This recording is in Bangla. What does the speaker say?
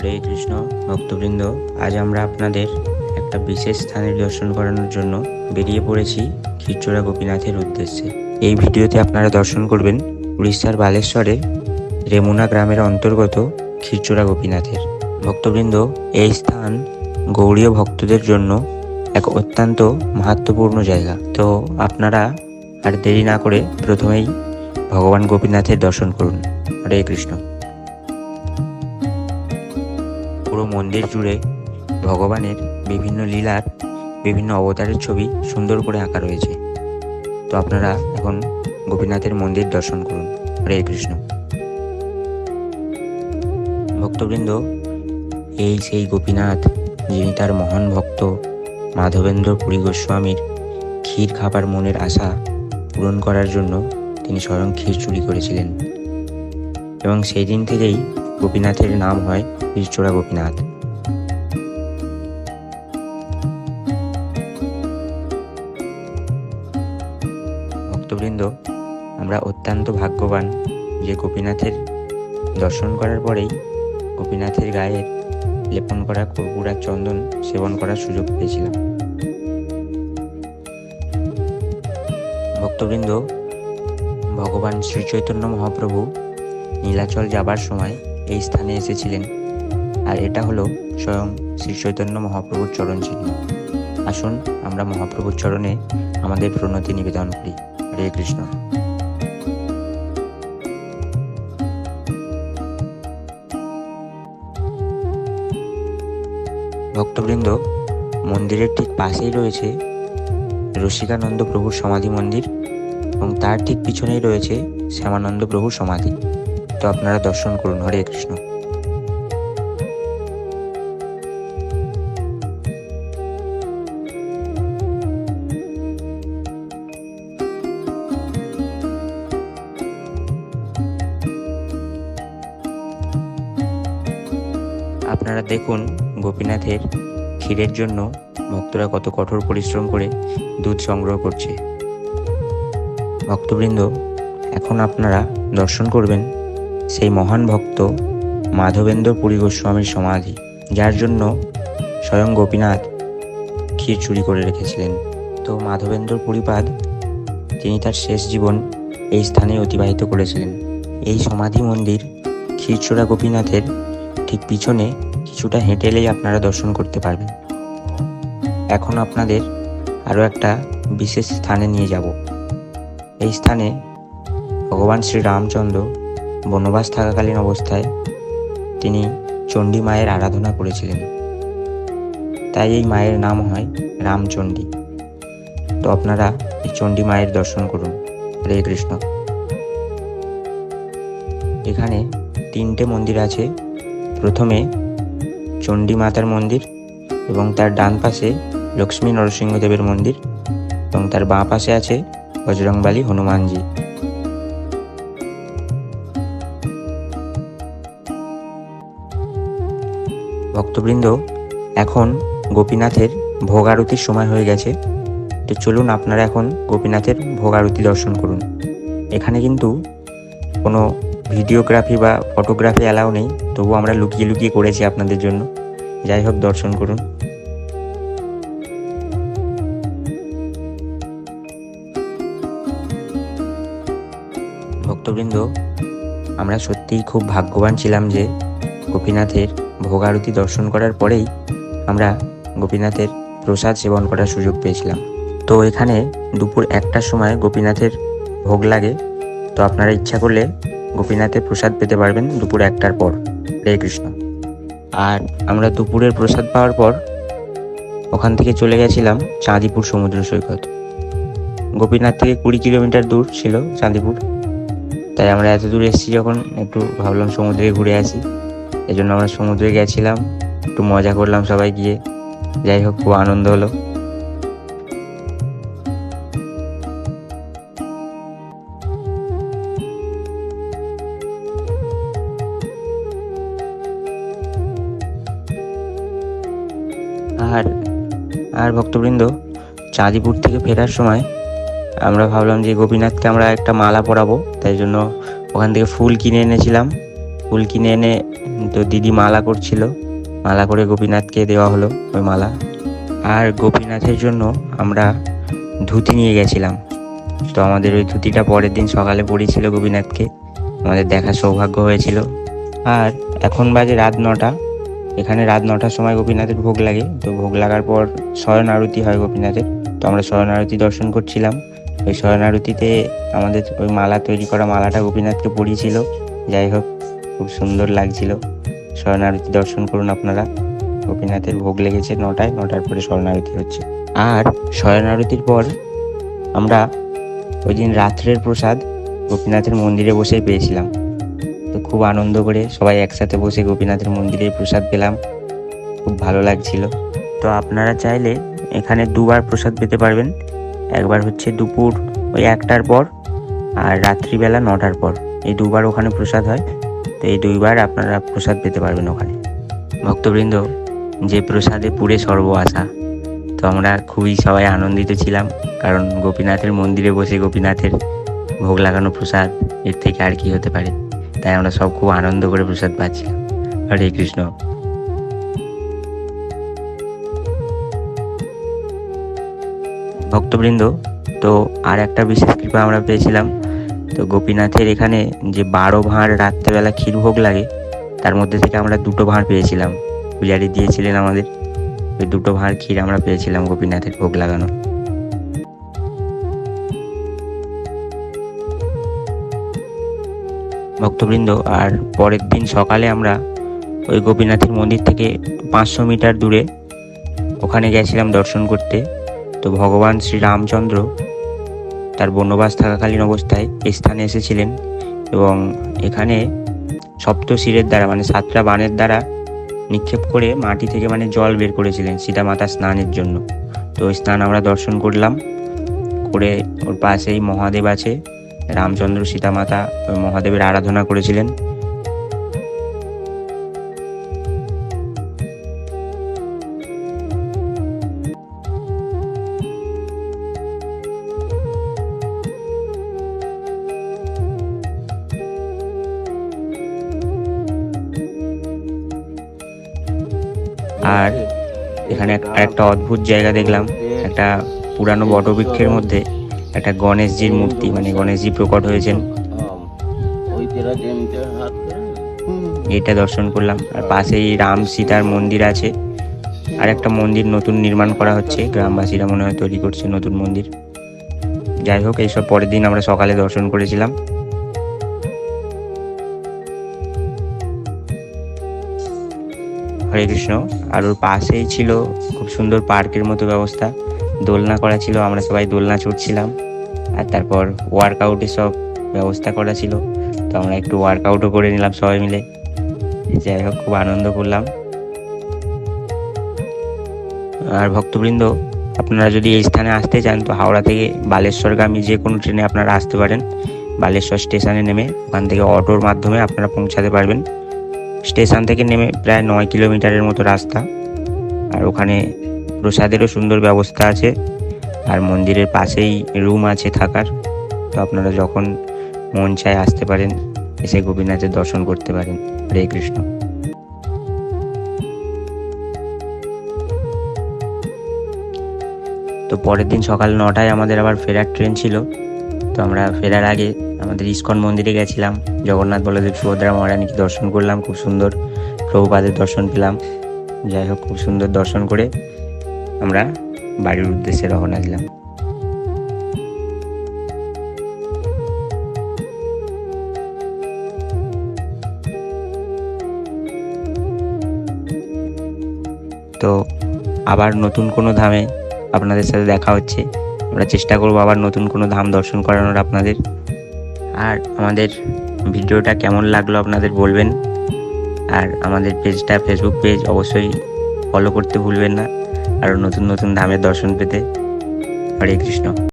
হরে কৃষ্ণ, ভক্তবৃন্দ, আজ আমরা আপনাদের একটা বিশেষ স্থানের দর্শন করানোর জন্য বেরিয়ে পড়েছি খিরচোরা গোপীনাথের উদ্দেশ্যে। এই ভিডিওতে আপনারা দর্শন করবেন উড়িষ্যার বালেশ্বরে রেমুনা গ্রামের অন্তর্গত খিরচোরা গোপীনাথের। ভক্তবৃন্দ, এই স্থান গৌড়ীয় ভক্তদের জন্য এক অত্যন্ত মাহাত্মপূর্ণ জায়গা। তো আপনারা আর দেরি না করে প্রথমেই ভগবান গোপীনাথের দর্শন করুন। হরে কৃষ্ণ। পুরো মন্দির জুড়ে ভগবানের বিভিন্ন লীলার, বিভিন্ন অবতারের ছবি সুন্দর করে আঁকা রয়েছে। তো আপনারা এখন গোপীনাথের মন্দির দর্শন করুন। হরে কৃষ্ণ। ভক্তবৃন্দ, এই সেই গোপীনাথ, যিনি তার মহান ভক্ত মাধবেন্দ্র পুরী গোস্বামীর ক্ষীর খাবার মনের আশা পূরণ করার জন্য তিনি স্বয়ং ক্ষীর চুরি করেছিলেন। এবং সেই দিন থেকেই গোপীনাথের নাম হয় বীরচোরা গোপীনাথ। ভক্তবৃন্দ, আমরা অত্যন্ত ভাগ্যবান যে গোপীনাথের দর্শন করার পরেই গোপীনাথের গায়ের লেপন করা কর্পূর আর চন্দন সেবন করার সুযোগ পেয়েছিলাম। ভক্তবৃন্দ, ভগবান শ্রী চৈতন্য মহাপ্রভু নীলাচল যাবার সময় এই স্থানে এসেছিলেন। আর এটা হলো স্বয়ং শ্রী চৈতন্য মহাপ্রভুর চরণ চিহ্ন আসুন, আমরা মহাপ্রভুর চরণে আমাদের প্রণতি নিবেদন করি। হরে কৃষ্ণ। ভক্তবৃন্দ, মন্দিরের ঠিক পাশেই রয়েছে রসিকানন্দ প্রভুর সমাধি মন্দির এবং তার ঠিক পিছনেই রয়েছে শ্যামানন্দ প্রভুর সমাধি। তো আপনারা দর্শন করুন। হরে কৃষ্ণ। আপনারা দেখুন, গোপীনাথের ক্ষীরের জন্য ভক্তরা কত কঠোর পরিশ্রম করে দুধ সংগ্রহ করছে। ভক্তবৃন্দ, এখন আপনারা দর্শন করবেন। সেই মহান ভক্ত মাধবেন্দ্র পুরী গোস্বামীর সমাধি, যার জন্য স্বয়ং গোপীনাথ ক্ষীর চুরি করে রেখেছিলেন। তো মাধবেন্দ্র পুরীপাদ, তিনি তার শেষ জীবন এই স্থানে অতিবাহিত করেছিলেন। এই সমাধি মন্দির ক্ষীরচোরা গোপীনাথের ঠিক পিছনে কিছুটা হেঁটে এলেই আপনারা দর্শন করতে পারবেন। এখন আপনাদের আরও একটা বিশেষ স্থানে নিয়ে যাব। এই স্থানে ভগবান শ্রী রামচন্দ্র বনবাস থাকাকালীন অবস্থায় তিনি চণ্ডী মায়ের আরাধনা করেছিলেন। তাই এই মায়ের নাম হয় রামচণ্ডী তো আপনারা এই চণ্ডী মায়ের দর্শন করুন। হরে কৃষ্ণ। এখানে তিনটে মন্দির আছে। প্রথমে চণ্ডী মাতার মন্দির এবং তার ডান পাশে লক্ষ্মী নরসিংহদেবের মন্দির এবং তার বাঁ পাশে আছে বজরংবালী হনুমানজি। ভক্তবৃন্দ, এখন গোপীনাথের ভোগ আরতির সময় হয়ে গেছে। তো চলুন আপনারা এখন গোপীনাথের ভোগারতি দর্শন করুন। এখানে কিন্তু কোনো ভিডিওগ্রাফি বা ফটোগ্রাফি অ্যালাউ নেই তবু আমরা লুকিয়ে লুকিয়ে করেছি আপনাদের জন্য। যাই হোক, দর্শন করুন। ভক্তবৃন্দ, আমরা সত্যিই খুব ভাগ্যবান ছিলাম যে গোপীনাথের ভোগ আরতি দর্শন করার পরেই আমরা গোপীনাথের প্রসাদ সেবন করার সুযোগ পেয়েছিলাম। তো এখানে দুপুর একটার সময় গোপীনাথের ভোগ লাগে। তো আপনারা ইচ্ছা করলে গোপীনাথের প্রসাদ পেতে পারবেন দুপুর একটার পর। হরে কৃষ্ণ। আর আমরা দুপুরের প্রসাদ পাওয়ার পর ওখান থেকে চলে গেছিলাম চাঁদিপুর সমুদ্র সৈকত। গোপীনাথ থেকে কুড়ি কিলোমিটার দূর ছিল চাঁদিপুর। তাই আমরা এত দূর এসেছি যখন একটু ভাবলাম সমুদ্রে ঘুরে আসি। এই জন্য আমরা সমুদ্রে গেছিলাম, একটু মজা করলাম সবাই গিয়ে। যাই হোক, খুব আনন্দ হলো। আর আর ভক্তবৃন্দ, চাঁদিপুর থেকে ফেরার সময় আমরা ভাবলাম যে গোপীনাথকে আমরা একটা মালা পরাবো, তাই জন্য ওখান থেকে ফুল কিনে এনেছিলাম। ফুল কিনে এনে তো দিদি মালা করছিল। মালা করে গোপীনাথকে দেওয়া হলো ওই মালা। আর গোপীনাথের জন্য আমরা ধুতি নিয়ে গেছিলাম। তো আমাদের ওই ধুতিটা পরের দিন সকালে পড়েছিল গোপীনাথকে। আমাদের দেখার সৌভাগ্য হয়েছিল। আর এখন বাজে রাত নটা। এখানে রাত নটার সময় গোপীনাথের ভোগ লাগে। তো ভোগ লাগার পর শয়ন আরতি হয় গোপীনাথের। তো আমরা শয়ন আরতি দর্শন করছিলাম। ওই শয়ন আরতিতে আমাদের ওই মালা তৈরি করা মালাটা গোপীনাথকে পরিয়েছিল। যাই হোক খুব সুন্দর লাগছিল। আরতি দর্শন করুন আপনারা। গোপীনাথের ভোগ লেগেছে নটায়, নটার পরে আরতি হচ্ছে। আর আরতির পর আমরা ওই দিন রাত্রের প্রসাদ গোপীনাথের মন্দিরে বসেই পেয়েছিলাম। তো খুব আনন্দ করে সবাই একসাথে বসে গোপীনাথের মন্দিরে প্রসাদ পেলাম। খুব ভালো লাগছিল। তো আপনারা চাইলে এখানে দুবার প্রসাদ পেতে পারবেন। একবার হচ্ছে দুপুর ওই একটার পর আর রাত্রিবেলা নটার পর। এই দুবার ওখানে প্রসাদ হয়। তো এই দুইবার আপনারা প্রসাদ পেতে পারবেন ওখানে। ভক্তবৃন্দ, যে প্রসাদে পুরে সর্ব আশা, তো আমরা খুবই সবাই আনন্দিত ছিলাম, কারণ গোপীনাথের মন্দিরে বসে গোপীনাথের ভোগ লাগানো প্রসাদ, এর থেকে আর কি হতে পারে? তাই আমরা সব খুব আনন্দ করে প্রসাদ পাচ্ছিলাম। হরে কৃষ্ণ। ভক্তবৃন্দ, তো আর একটা বিশেষ কৃপা আমরা পেয়েছিলাম তো গোপীনাথের এখানে যে বারো ভাঁড় রাত্রেবেলা ক্ষীরভোগ লাগে, তার মধ্যে থেকে আমরা দুটো ভাঁড় পেয়েছিলাম। পূজারি দিয়েছিলেন আমাদের। ওই দুটো ভাঁড় ক্ষীর আমরা পেয়েছিলাম গোপীনাথের ভোগ লাগানো। ভক্তবৃন্দ, আর পরের দিন সকালে আমরা ওই গোপীনাথের মন্দির থেকে পাঁচশো মিটার দূরে ওখানে গেছিলাম দর্শন করতে। তো ভগবান শ্রী রামচন্দ্র তার বনবাস থাকাকালীন অবস্থায় এই স্থানে এসেছিলেন এবং এখানে সপ্তশিরের দ্বারা মানে সাতটা বানের দ্বারা নিক্ষেপ করে মাটি থেকে মানে জল বের করেছিলেন সীতামাতা স্নানের জন্য। তো ওই স্নান আমরা দর্শন করলাম, করে ওর পাশেই মহাদেব আছে, রামচন্দ্র সীতামাতা ওই মহাদেবের আরাধনা করেছিলেন। আর এখানে এক- আরেকটা অদ্ভুত জায়গা দেখলাম, একটা পুরানো বটবৃক্ষের মধ্যে একটা গণেশজির মূর্তি মানে গণেশজি প্রকট হয়েছেন। এটা দর্শন করলাম, আর পাশেই রাম সীতার মন্দির আছে, আর একটা মন্দির নতুন নির্মাণ করা হচ্ছে, গ্রামবাসীরা মনে হয় তৈরি করছে নতুন মন্দির। যাই হোক, এইসব পরের দিন আমরা সকালে দর্শন করেছিলাম। হরে কৃষ্ণ আর ওর পাশেই ছিল খুব সুন্দর পার্কের মতো ব্যবস্থা। দোলনা করা ছিল, আমরা সবাই দোলনা চড়ছিলাম আর তারপর ওয়ার্কআউটের সব ব্যবস্থা করা ছিল। তো আমরা একটু ওয়ার্কআউটও করে নিলাম সবাই মিলে। যাই হোক, খুব আনন্দ করলাম। আর ভক্তবৃন্দ, আপনারা যদি এই স্থানে আসতে চান, তো হাওড়া থেকে বালেশ্বরগামী যে কোনো ট্রেনে আপনারা আসতে পারেন। বালেশ্বর স্টেশনে নেমে ওখান থেকে অটোর মাধ্যমে আপনারা পৌঁছাতে পারবেন। স্টেশন থেকে নেমে প্রায় নয় কিলোমিটারের মতো রাস্তা। আর ওখানে প্রসাদেরও সুন্দর ব্যবস্থা আছে। আর মন্দিরের পাশেই রুম আছে থাকার। তো আপনারা যখন মন চায় আসতে পারেন, এসে গোপীনাথের দর্শন করতে পারেন। হরে কৃষ্ণ। তো পরের দিন সকাল নটায় আমাদের আবার ফেরার ট্রেন ছিল। আমরা ফেরার আগে আমাদের ইস্কন মন্দিরে গেছিলাম। জগন্নাথ বলদেব সুভদ্রা মহারানীকে দর্শন করলাম, খুব সুন্দর প্রভুপাদের দর্শন পেলাম। যাই হোক, খুব সুন্দর দর্শন করে আমরা বাড়ির উদ্দেশ্যে রওনা দিলাম। তো আবার নতুন কোনো ধামে আপনাদের সাথে দেখা হচ্ছে। আমরা চেষ্টা করব আবার নতুন কোনো ধাম দর্শন করানোর আপনাদের। আর আমাদের ভিডিওটা কেমন লাগল আপনাদের বলবেন। আর আমাদের পেজটা ফেসবুক পেজ অবশ্যই ফলো করতে ভুলবেন না। আরও নতুন নতুন ধামের দর্শন পেতে হরে কৃষ্ণ।